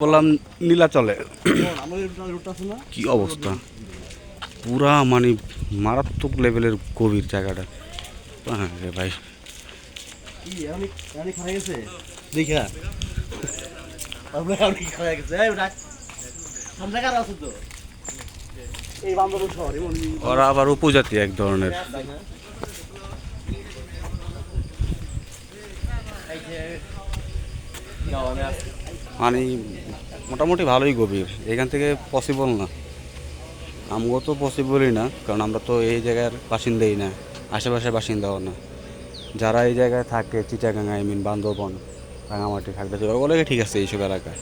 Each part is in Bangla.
বললাম নীলাচলে কি অবস্থা পুরা মানে মারাত্মক লেভেলের গভীর জায়গাটা হ্যাঁ রে ভাই দেখা ওরা আবার উপজাতি এক ধরনের এই মানে মোটামুটি ভালোই গভীর, এখান থেকে পসিবল না। আমগো তো পসিবলই না, কারণ আমরা তো এই জায়গার বাসিন্দাই না, আশেপাশের বাসিন্দাও না। যারা এই জায়গায় থাকে, চিটাগাং আই মিন বান্দরবন, রাঙামাটি, খাগড়াছড়ি, ওগুলো ঠিক আছে এইসব এলাকায়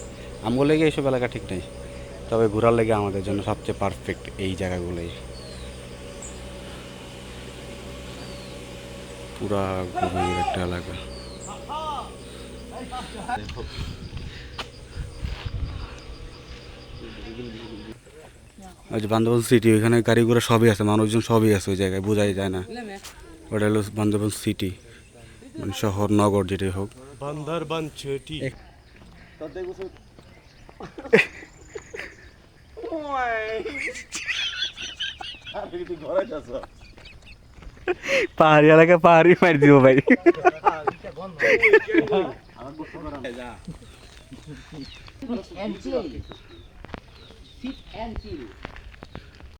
আমগো লেগে এইসব এলাকা ঠিক নেই। তবে ঘোরার লেগে আমাদের জন্য সবচেয়ে পারফেক্ট এই জায়গাগুলোই। পুরা গভীর একটা এলাকা। ওই যে বান্দরবন সিটি ওইখানে গাড়ি ঘোড়া সবই আছে মানুষজন সবই আছে ওই জায়গায় বোঝাই যায় না। ওটা হলো বান্দরবন সিটি মানে শহর নগর যেটাই হোক। বান্দরবান যাচ্ছ পাহাড়ি এলাকা পাহাড়ি মারি দিব ভাই। আমার Sit and chill.